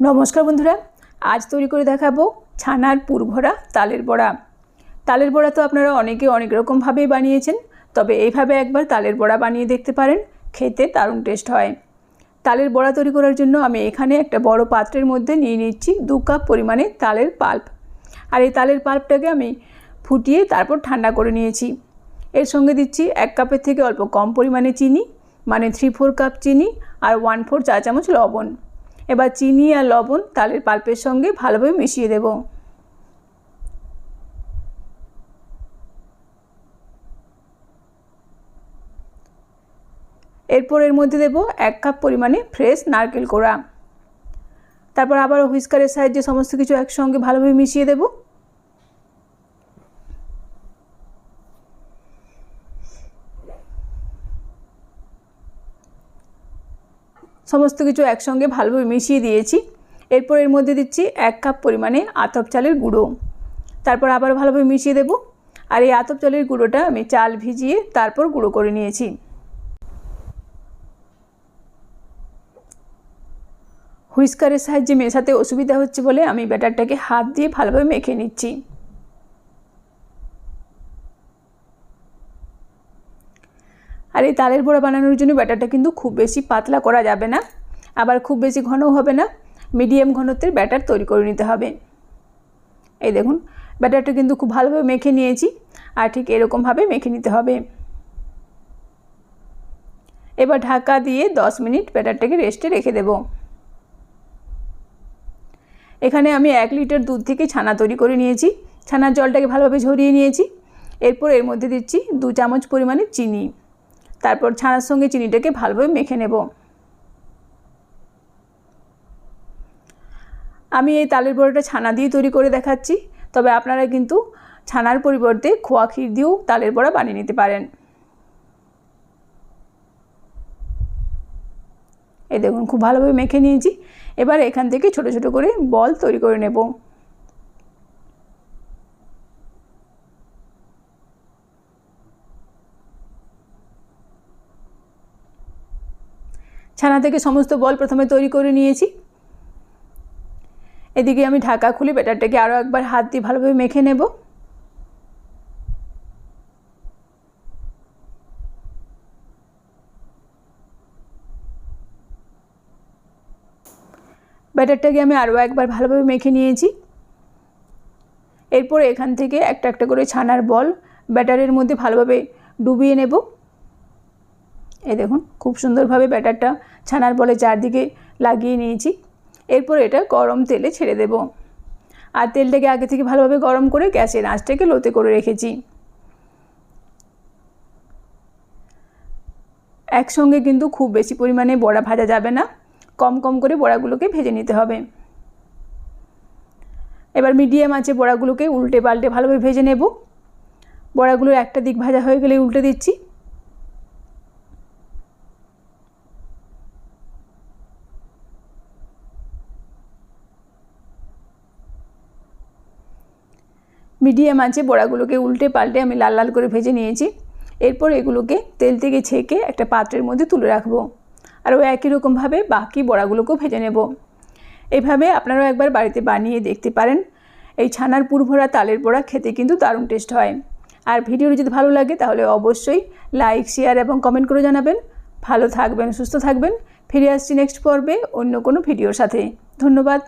নমস্কার বন্ধুরা, আজ তৈরি করে দেখাবো ছানার পুরভরা তালের বড়া। তালের বড়া তো আপনারা অনেকে অনেক রকমভাবেই বানিয়েছেন, তবে এইভাবে একবার তালের বড়া বানিয়ে দেখতে পারেন, খেতে দারুণ টেস্ট হয়। তালের বড়া তৈরি করার জন্য আমি এখানে একটা বড় পাত্রের মধ্যে নিয়ে নিচ্ছি দু কাপ পরিমাণে তালের পাল্প। আর এই তালের পাল্পটাকে আমি ফুটিয়ে তারপর ঠান্ডা করে নিয়েছি। এর সঙ্গে দিচ্ছি এক কাপের থেকে অল্প কম পরিমাণে চিনি মানে থ্রি ফোর কাপ চিনি আর ওয়ান ফোর চা চামচ লবণ। এবার চিনি আর লবণ তালের পাল্পের সঙ্গে ভালোভাবে মিশিয়ে দেব। এরপর এর মধ্যে দেব এক কাপ পরিমাণে ফ্রেশ নারকেল কোড়া। তারপর আবার হুইস্কারের সাহায্যে সমস্ত কিছু একসঙ্গে ভালোভাবে মিশিয়ে দেবো। সমস্ত কিছু একসঙ্গে ভালোভাবে মিশিয়ে দিয়েছি। এরপর এর মধ্যে দিচ্ছি এক কাপ পরিমাণে আতপ চালের গুঁড়ো। তারপর আবার ভালোভাবে মিশিয়ে দেব। আর এই আতপ চালের গুঁড়োটা আমি চাল ভিজিয়ে তারপর গুঁড়ো করে নিয়েছি। হুইস্কারের সাহায্যে মেশাতে অসুবিধা হচ্ছে বলে আমি ব্যাটারটাকে হাত দিয়ে ভালোভাবে মেখে নিচ্ছি। আর এই তালের বড়া বানানোর জন্য ব্যাটারটা কিন্তু খুব বেশি পাতলা করা যাবে না। আবার খুব বেশি ঘনও হবে না মিডিয়াম ঘনত্বের ব্যাটার তৈরি করে নিতে হবে। এই দেখুন, ব্যাটারটা কিন্তু খুব ভালোভাবে মেখে নিয়েছি, আর ঠিক এরকমভাবে মেখে নিতে হবে। এবার ঢাকা দিয়ে 10 মিনিট ব্যাটারটাকে রেস্টে রেখে দেব। এখানে আমি এক লিটার দুধ থেকে ছানা তৈরি করে নিয়েছি। ছানার জলটাকে ভালোভাবে ঝরিয়ে নিয়েছি। এরপর এর মধ্যে দিচ্ছি দু চামচ পরিমাণে চিনি। তারপর ছানার সঙ্গে চিনিটাকে ভালোভাবে মেখে নেব। আমি এই তালের বড়াটা ছানা দিয়ে তৈরি করে দেখাচ্ছি, তবে আপনারা কিন্তু ছানার পরিবর্তে খোয়া ক্ষীর দিয়েও তালের বড়া বানিয়ে নিতে পারেন। এই দেখুন, খুব ভালোভাবে মেখে নিয়েছি। এবার এখান থেকে ছোট ছোট করে বল তৈরি করে নেব। ছানা থেকে সমস্ত বল প্রথমে তৈরি করে নিয়েছি। এদিকে আমি ঢাকা খুলে ব্যাটারটাকে আরও একবার হাত দিয়ে ভালোভাবে মেখে নেব। ব্যাটারটাকে আমি আরও একবার ভালোভাবে মেখে নিয়েছি। এরপর এখান থেকে একটা একটা করে ছানার বল ব্যাটারের মধ্যে ভালোভাবে ডুবিয়ে নেব। এই দেখুন, খুব সুন্দরভাবে ব্যাটারটা ছানার বলে চারদিকে লাগিয়ে নিয়েছি। এরপর এটা গরম তেলে ছেড়ে দেব। আর তেলটাকে আগে থেকে ভালোভাবে গরম করে গ্যাসের আঁচটাকে লোতে করে রেখেছি। একসঙ্গে কিন্তু খুব বেশি পরিমাণে বড়া ভাজা যাবে না। কম কম করে বড়াগুলোকে ভেজে নিতে হবে। এবার মিডিয়াম আছে বড়াগুলোকে উল্টে পাল্টে ভালোভাবে ভেজে নেব। বড়াগুলো একটা দিক ভাজা হয়ে গেলে উল্টে দিচ্ছি। মিডিয়াম আছে, বড়াগুলোকে উল্টে পাল্টে আমি লাল লাল করে ভেজে নিয়েছি। এরপর এগুলোকে তেল থেকে ছেঁকে একটা পাত্রের মধ্যে তুলে রাখব। আর ওই একই রকমভাবে বাকি বড়াগুলোকেও ভেজে নেব। এভাবে আপনারাও একবার বাড়িতে বানিয়ে দেখতে পারেন। এই ছানার পুরভরা তালের বড়া খেতে কিন্তু দারুণ টেস্ট হয়। আর ভিডিওটি যদি ভালো লাগে তাহলে অবশ্যই লাইক, শেয়ার এবং কমেন্ট করে জানাবেন। ভালো থাকবেন, সুস্থ থাকবেন। ফিরে আসছি নেক্সট পর্বে অন্য কোনো ভিডিওর সাথে। ধন্যবাদ।